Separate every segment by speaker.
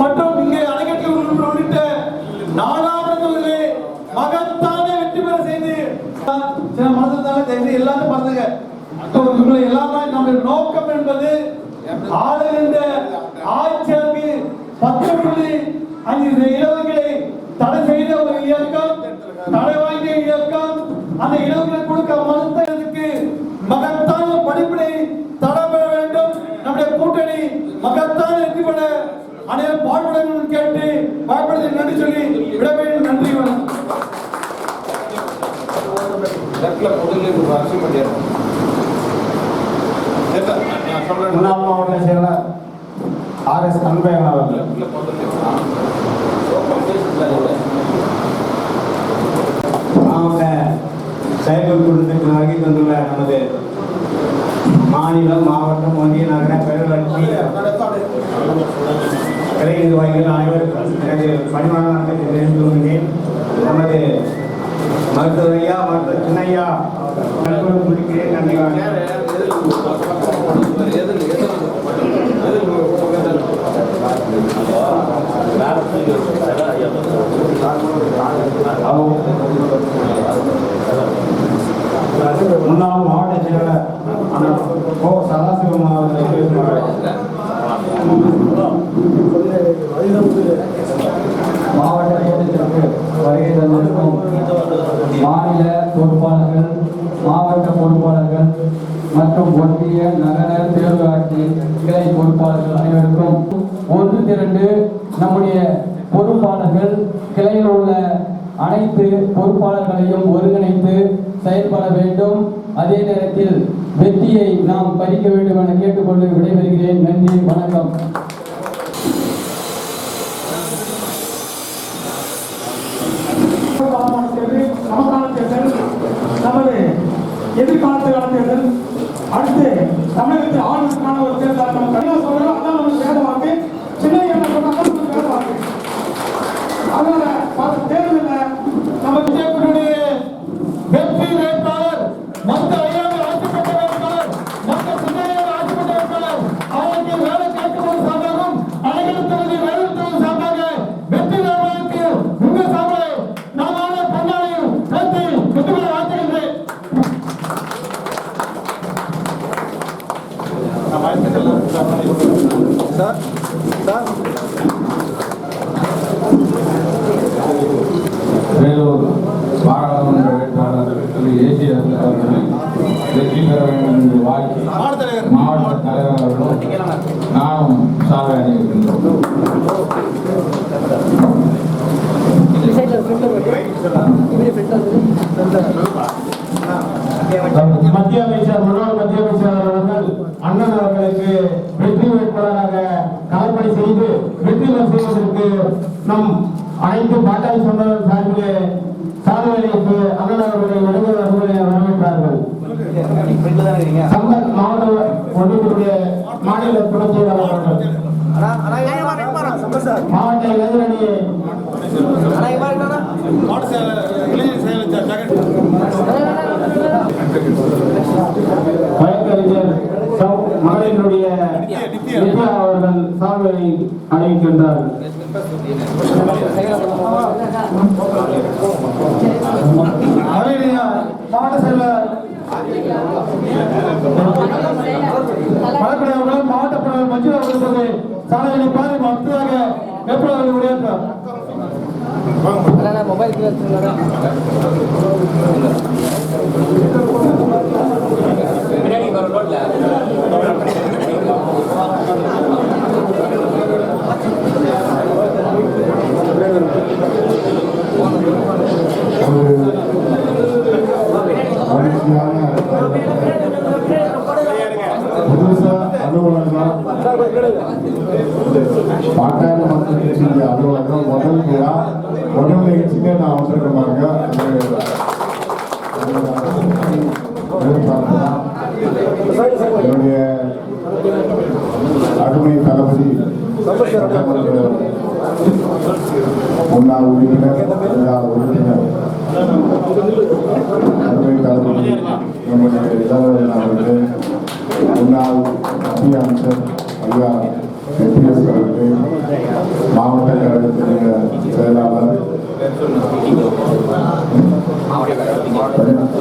Speaker 1: மற்றும் இங்கே அணைக்கட்டு உள்ளிட்ட நாடாளுமன்றத்திலே மகத்தான வெற்றி பெற செய்து சில மறந்துட்டாங்க தயவு எல்லாரும் மறந்துங்க. உங்களை எல்லாமே நம்முடைய நோக்கம் என்பது ஆளுகின்ற ஆட்சியாளருக்கு பத்து புள்ளி அஞ்சு இடங்களை தடை செய்த ஒரு இயக்கம் தடை வாங்கிய இயக்கம். அந்த இடங்களை கொடுக்க மறுத்ததுக்கு மகத்தான படிப்பினை தடை பெற வேண்டும். நம்முடைய கூட்டணி மகத்தான வெற்றி பெற அனைவரும் பாடுபடணும் கேட்டு பயப்படுத்தி நன்றி சொல்லி விடவேண்டும் நன்றி வணக்கம்.
Speaker 2: அரசியல் பண்ணிடுறோம் நான் சொல்றேன்.
Speaker 3: முன்னாள் மாவட்ட செயலர் ஆர் எஸ் அன்பழகன் அவர்கள். மாவட்ட வருகை தந்துள்ள நமது மாநிலம் மாவட்டம் ஒன்றிய நகர பேரூராட்சி. கிளை நிர்வாகிகள் அனைவருக்கும் எனது பணிவான வணக்கத்தை நமது மருத்துவர் ஐயா மருத்துவர் சின்னையா நண்பர்கள் முடிக்கிறேன். நன்றி வணக்கம். முன்னாள் மாவட்ட செயலர் அண்ணன் கோ சதாசிவம் அவர்கள் பேசுவார்கள்
Speaker 4: மாவட்ட கூட்டத்திற்கு வருகை தந்திருக்கும் மாநில பொறுப்பாளர்கள் மாவட்ட பொறுப்பாளர்கள் மற்றும் ஒன்றிய நகர தேர்வாட்சி கிளை பொறுப்பாளர்கள் அனைவருக்கும் ஒன்று திரண்டு நம்முடைய பொறுப்பாளர்கள் கிளையில் உள்ள அனைத்து பொறுப்பாளர்களையும் ஒருங்கிணைத்து செயல்பட வேண்டும். அதே நேரத்தில் வெற்றியை நாம் பறிக்க வேண்டும் என கேட்டுக்கொண்டு விடைபெறுகிறேன். நன்றி வணக்கம்.
Speaker 5: நமது எதிர்காலத்துக்கான தேர்தல் அடுத்து தமிழகத்தில் ஆளுநருக்கான ஒரு தேர்தல் நம்ம தனியாக சொல்றோம் அதான் நமக்கு வேத வாக்கு சின்ன என்ன சொன்னாங்க நமக்கு வேத வாக்கு அதனால பல தேர்தலில் நமக்கு
Speaker 1: பிஜேபியினுடைய வெற்றி வேட்பாளர் மத்த ஐயாவில் ஆட்சி பெற்ற வேட்பாளர் மத்த சின்னையாவில் ஆட்சி பெற்ற வேட்பாளர் அவருக்கு வேலை கேட்கும்போது சார்பாகவும் அனைத்து தொகுதி வேலை தொகுதி சார்பாக வெற்றி வேட்பாளருக்கு உங்க சார்பில் நாமான பொன்னாளையும் சேர்த்து வெற்றி பெற வாழ்த்துகின்றேன்
Speaker 2: சார் சார்
Speaker 6: வேலூர் பாராளுமன்ற வேட்பாளர் திரு ஏசி அவர்களை வெற்றி பெற வேண்டும் என்று வாழ்த்தி மாவட்ட தலைவர் அவர்களும் நானும் சாதனை அடைகின்றோம்
Speaker 3: மத்திய அமைச்சர் முன்னாள் மத்திய அமைச்சர் அவர்கள் அண்ணன் அவர்களுக்கு வெற்றி வேட்பாளராக கலப்பணி செய்து வெற்றி பெற செய்வதற்கு நம் அனைத்து பாட்டாளி சார்பிலே சாதனைக்கு அண்ணன் அவர்களை இளைஞர் அவர்களை வரவேற்றார்கள். சம்பத் மாவட்ட ஒன்றியத்துடைய மாநில துணைச் செயலாளர் மாவட்ட இளைஞரணி வழக்கறிஞர் மகளிருடைய நித்யா அவர்கள் சால்வை அணிவிக்கின்றார்
Speaker 1: அவருடைய மாவட்ட செயலர் மலக்குடி அவர்கள் மாவட்ட பிரதமர் மஞ்சள் அவர்களுக்கு சாலைகளை பாரி மொத்தமாக வேட்பாளர்களை உரையாற்றார்
Speaker 7: புதுசா அலுவலகம் பாட்டாளி மக்கள் கட்சியுடைய அலுவலகம் முதல் விழா முதல் நிகழ்ச்சிக்கு பாருங்க. என்னுடைய அருமை தளபதி முன்னாள் உறுப்பினர் முன்னாள் உறுப்பினர் அருமை தளபதி நம்முடைய இளவரசன் அவர்களே முன்னாள் மத்திய அமைச்சர் ஐயா எம்பிஎஸ் அவர்களே மாவட்ட கழகத்தினுடைய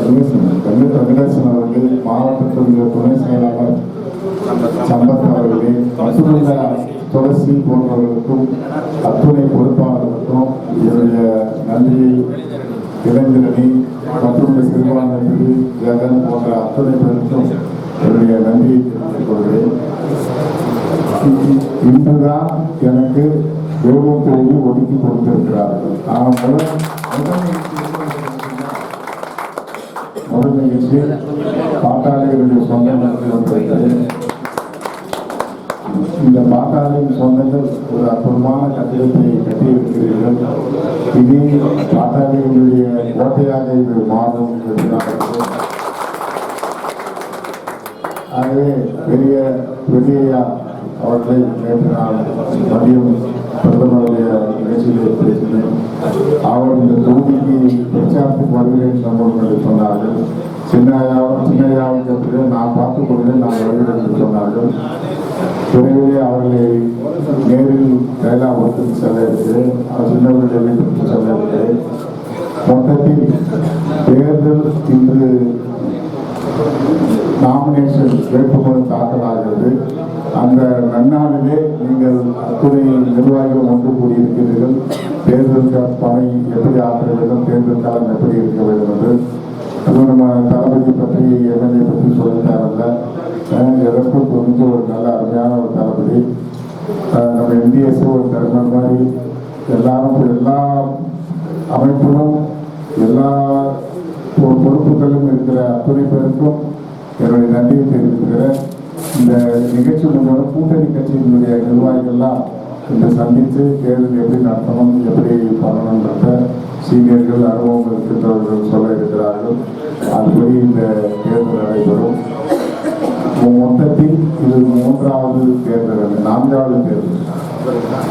Speaker 7: கண்ணு வெங்கடேசன் அவர்கள் மாவட்டத்தினுடைய துணை செயலாளர் சம்பத் அவர்களே மசூத துளசி போன்றவர்களுக்கும் அத்துணை பொறுப்பாளர்களுக்கும் என்னுடைய நன்றியை இளைஞரணி மற்றும் சிறுபான்மைக்கு ஜெகன் போன்ற அத்துணை பேருக்கும் என்னுடைய நன்றியை தெரிவித்துக் கொள்கிறேன். இன்றுதான் எனக்கு வேலூர் ஒதுக்கி கொடுத்திருக்கிறார்கள். ஆனால் முதல் முதல் நிகழ்ச்சி பாட்டாளிகளுடைய சொந்தங்களுக்கு வந்திருக்கிறது இந்த பாட்டாளியின் சொந்தங்கள் ஒரு அற்புதமான கட்டிடத்தை கட்டியிருக்கிறீர்கள். இது பாட்டாளிகளுடைய கோட்டையாக இது மாறும் அதே பெரிய ஆகவே பெரிய பெரியய்யா அவர்களை நேற்று நான் மதியம் பிரதமருடைய நிகழ்ச்சியில் பேசினேன் அவர் இந்த தொகுதிக்கு பிரச்சாரத்துக்கு வருகிறேன் சம்பவம் சொன்னார்கள் சின்னையா சின்னையாவை கேட்டு நான் பார்த்துக் கொள்கிறேன் நான் வருகிறேன் என்று சொன்னார்கள் விரைவிலே அவர்களை நேரில் கைலாபுரத்துக்கு செல்ல இருக்கிறேன் அவர் சின்னவர்களுடைய செல்ல இருக்கிறேன் மொத்தத்தில் தேர்தல் இன்று நாமினேஷன் வேட்புமனு தாக்கலாகிறது அந்த நன்னாளிலே நீங்கள் அத்துணை நிர்வாகிகள் ஒன்று கூடியிருக்கிறீர்கள் தேர்தல் க- பணி எப்படி ஆற்ற வேண்டும் தேர்தல் காலம் எப்படி இருக்க வேண்டும் என்று. அதுவும் நம்ம தளபதி பற்றி எம்எல்ஏ பற்றி சொல்லித்தாரல்ல எதற்கும் கொஞ்சம் ஒரு நல்ல அருமையான ஒரு தளபதி. நம்ம என்டிஎஸ் ஒரு தருமன் மாதிரி எல்லாரும் எல்லா அமைப்பிலும் எல்லா பொறுப்புகளும் இருக்கிற அத்துணை பேருக்கும் என்னுடைய நன்றியை தெரிவிக்கிறேன் இந்த நிகழ்ச்சி முன்னோட கூட்டணி கட்சியினுடைய நிர்வாகிகள்லாம் இந்த சந்தித்து தேர்தல் எப்படி நடத்தணும் எப்படி பண்ணணுன்றத சீனியர்கள் அனுபவம் இருக்கின்றவர்கள் சொல்ல இருக்கிறார்கள். அதுபடி இந்த தேர்தல் நடைபெறும். மொத்தத்தில் இது மூன்றாவது தேர்தல் நான்காவது தேர்தல்.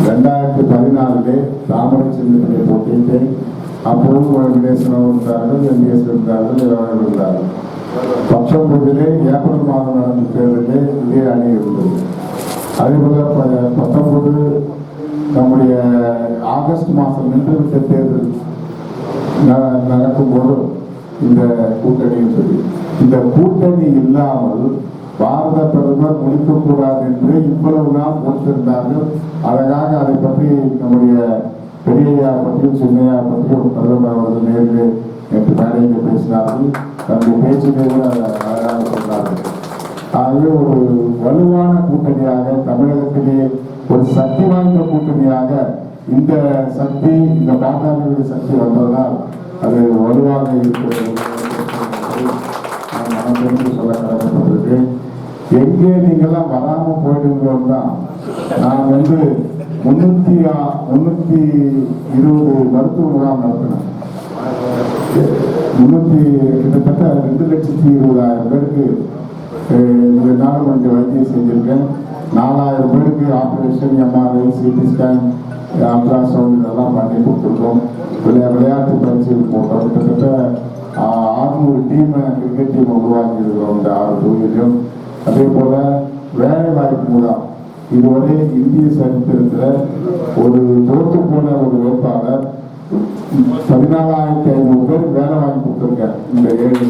Speaker 7: ரெண்டாயிரத்தி பதினாலிலே தாமரை சின்னத்திலே போட்டியிட்டேன். அப்போது வெங்கடேசன் இருந்தார்கள் என்டிஎஸ் இருந்தார்கள் இளவரசர் இருந்தார்கள். பத்தொன்பதிலே ஏப்ரல் மாதம் நடந்த தேர்தலே இதே அணி இருந்தது. அதேபோல பத்தொன்பது நம்முடைய ஆகஸ்ட் மாதம் நின்றுவிட்ட தேர்தல் நடக்கும்போது இந்த கூட்டணின்னு சொல்லி இந்த கூட்டணி இல்லாமல் பாரத பிரதமர் முடிக்கக்கூடாது என்று இவ்வளவு நாள் கொடுத்திருந்தார்கள் அதற்காக அதை பற்றி நம்முடைய பெரியய்யா பற்றியும் சின்னையா பற்றியும் பிரதமர் அவர்கள் நேரில் நேற்று மேடையில் பேசினார்கள். தன்னுடைய பேச்சிலே கூட அழகாக சொன்னார்கள். ஆகவே ஒரு வலுவான கூட்டணியாக தமிழகத்திலே ஒரு சக்தி வாய்ந்த கூட்டணியாக இந்த சக்தி இந்த பாட்டாளிகளுடைய சக்தி வந்ததால் அது வலுவாக இருக்கிறது. நான் தெரிந்து சொல்ல கடமைப்பட்டிருக்கேன் எங்கே நீங்கெல்லாம் வராமல் போயிடுங்களோம் தான் நான் வந்து முன்னூத்தி முன்னூற்றி முன்னூத்தி இருபது மருத்துவ முகாம் நடத்தினேன். முன்னூத்தி கிட்டத்தட்ட ரெண்டு லட்சத்தி இருபதாயிரம் பேருக்கு இந்த நாள் கொஞ்சம் வைத்தியம் செஞ்சிருக்கேன். நாலாயிரம் பேருக்கு operation MRI CT scan ultrasound இதெல்லாம் பண்ணி கொடுத்துருக்கோம். விளையா விளையாட்டு பயிற்சிகள் போட்டோம் கிட்டத்தட்ட ஆறுநூறு டீமை கிரிக்கெட் டீம் உருவாக்கி இருக்கிறோம் இந்த ஆறு தொகுதியிலும் அதே போல் வேலை வாய்ப்பு மூலம் இதுவரை இந்திய சரித்திரத்தில் ஒரு தோற்று போன ஒரு வேட்பாளர் பதினாலாயிரத்தி ஐநூறு பேர் வேலை வாங்கி கொடுத்துருக்கேன் இந்த ஏழு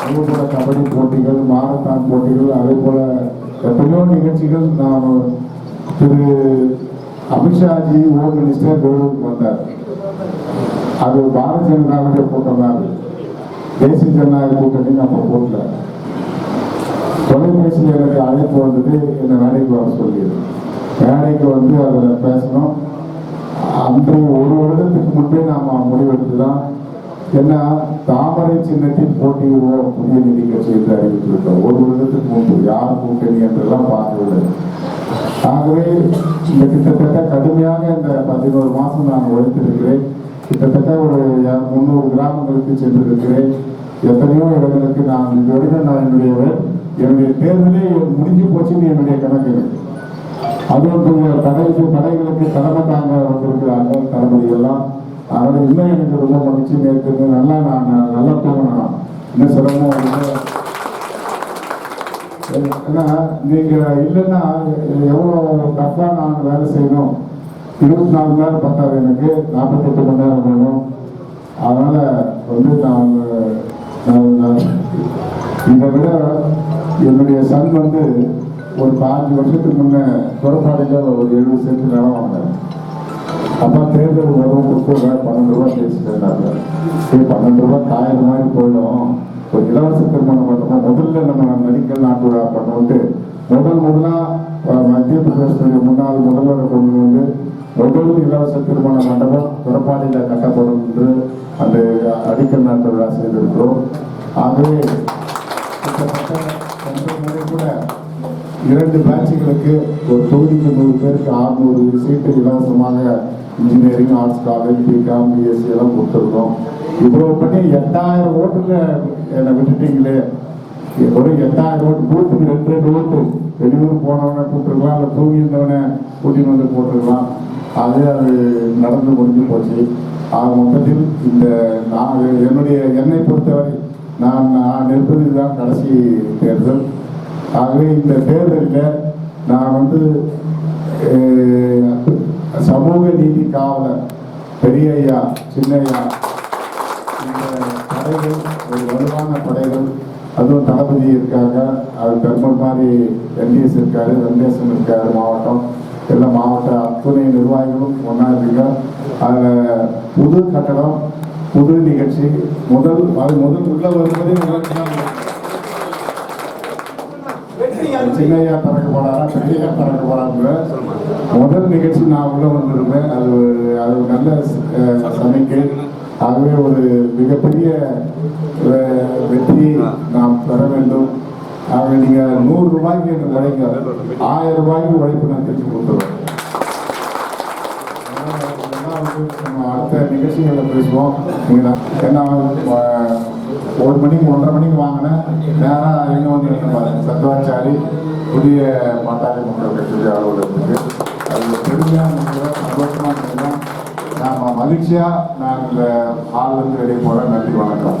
Speaker 7: அதே போல் கபடி போட்டிகள் மாரத்தான் போட்டிகள் அதே போல எத்தனையோ நிகழ்ச்சிகள் நான் திரு அமித்ஷாஜி ஹோம் மினிஸ்டர் வேலூருக்கு வந்தார். அது பாரதிய ஜனதாவுடைய கூட்டம் தான் தேசிய ஜனநாயக கூட்டணி நம்ம போடல. தொலைபேசியில் எனக்கு அழைப்பு வந்தது என்னை வேலைக்கு வர சொல்லியது. வேலைக்கு வந்து அதில் பேசணும். அந்த ஒரு வருடத்துக்கு முன்பே நாம் முடிவெடுத்து தான் என்ன தாமரை சின்னத்தில் போட்டியிடுவோம் புதிய நிதி கட்சி என்று அறிவித்திருக்கோம். ஒரு வருடத்துக்கு முன்பு யார் கூட்டணி என்றெல்லாம் பார்க்கவில்லை. ஆகவே இந்த கிட்டத்தட்ட கடுமையாக இந்த பதினோரு மாதம் நான் உழைத்திருக்கிறேன். கிட்டத்தட்ட ஒரு முந்நூறு கிராமங்களுக்கு சென்றிருக்கிறேன். எத்தனையோ இடங்களுக்கு நான் இதுவரைக்கும் நான் என்னுடையவை என்னுடைய தேர்தலே முடிஞ்சு போச்சுன்னு என்னுடைய கணக்கு இருக்கு. அதுவும் கடைக்கு கடைகளுக்கு தலைமை தாங்க வந்திருக்கிறாங்க தளபதி எல்லாம் அதனால இன்னும் எனக்கு ரொம்ப மகிழ்ச்சி நேற்று நல்லா நான் நல்லா தூங்கினேன் இன்னும் சிரமம் ஏன்னா நீங்கள் இல்லைன்னா எவ்வளோ டஃப்பாக நான் வேலை செய்யணும்? இருபத்தி நாலு மணி நேரம் பத்தாது எனக்கு. நாற்பத்தெட்டு மணி நேரம் வேணும். அதனால் வந்து நான் நான் நான் இதை விட என்னுடைய சன் வந்து ஒரு பாஞ்சு வருஷத்துக்கு முன்னே புறப்பாடியில் ஒரு எழுபது சென்ட் நிலம் வாங்கினேன் அப்பா தேர்தல் வரும் கொடுத்துருங்க பன்னெண்டு ரூபா பேசிட்டு இருந்தாங்க சரி பன்னெண்டு ரூபா காயிற மாதிரி போயிடும். இப்போ இலவச திருமணம் பண்ணணும் முதல்ல நம்ம மெடிக்கல் நாட்டு விழா பண்ணுவோம்ட்டு முதல் முதலாக மத்திய பிரதேசத்துடைய முன்னாள் முதல்வர் கொண்டு வந்து முதல் இலவச திருமண மண்டபம் புறப்பாடியில் கட்டப்படும் என்று அந்த அடிக்கல் நாட்டு விழா செய்திருக்கிறோம். ஆகவே முறை கூட இரண்டு பேட்சுகளுக்கு ஒரு தொகுதிக்கு நூறு பேருக்கு அறுநூறு சீட்டு இலவசமாக engineering arts college BCom BSc எல்லாம் கொடுத்துருக்கோம் இவ்வளவு பண்ணி எட்டாயிரம் ஓட்டுங்க. என்னை விட்டுட்டீங்களே. ஒரு எட்டாயிரம் ஓட்டு பூத்துக்கு ரெண்டு ரெண்டு ஓட்டு. வெளியூர் போனவனை கூப்பிட்டுருக்கலாம் இல்லை தூங்கி இருந்தவனை கூட்டின்னு வந்து போட்டிருக்கலாம். அது அது நடந்து முடிஞ்சு போச்சு. ஆக மொத்தத்தில் இந்த நான் என்னுடைய என்னை பொறுத்தவரை நான் நான் நிற்பது இதுதான் கடைசி தேர்தல். ஆகவே இந்த தேர்தலில் நான் வந்து சமூக நீதி காவலர் பெரிய ஐயா சின்ன ஐயா படைகள் ஒரு வலுவான படைகள் அதுவும் தளபதி இருக்காங்க. அது பெருமாள் மாதிரி எம்டிஎஸ் இருக்காரு வெங்கடேசன் இருக்காரு மாவட்டம். எல்லா மாவட்ட அத்துணை நிர்வாகிகளும் ஒன்றா இருக்க அதில் புது கட்டடம் புது நிகழ்ச்சி முதல் அது முதல் உள்ள வருவதே சின்னையா பறக்க போறாரா பெரியயா பறக்க போறாங்க முதல் நிகழ்ச்சி நான் உள்ள வந்திருப்பேன் அது ஒரு- அது நல்ல சமைக்கு ஆகவே ஒரு மிகப்பெரிய வெற்றி நாம் பெற வேண்டும். ஆகவே நீங்க நூறு ரூபாய்க்கு எனக்கு உழைங்க ஆயிரம் ரூபாய்க்கு உழைப்பு நான் திருப்பி கொடுத்துருவேன். நம்ம அடுத்த நிகழ்ச்சிகளில் பேசுவோம். நீங்க ஏன்னா ஒரு மணிக்கு ஒன்றரை மணிக்கு வாங்கினேன். நேராக எங்கே வந்து நின்று பாருங்க. சத்வாச்சாரி புதிய பாட்டாளி மக்கள் கட்சி அலுவலகத்துக்கு அது பெருமையாக சந்தோஷமாக மகிழ்ச்சியாக நான் இந்த ஹால்லேருந்து வெளியே போகிறேன் நன்றி வணக்கம்.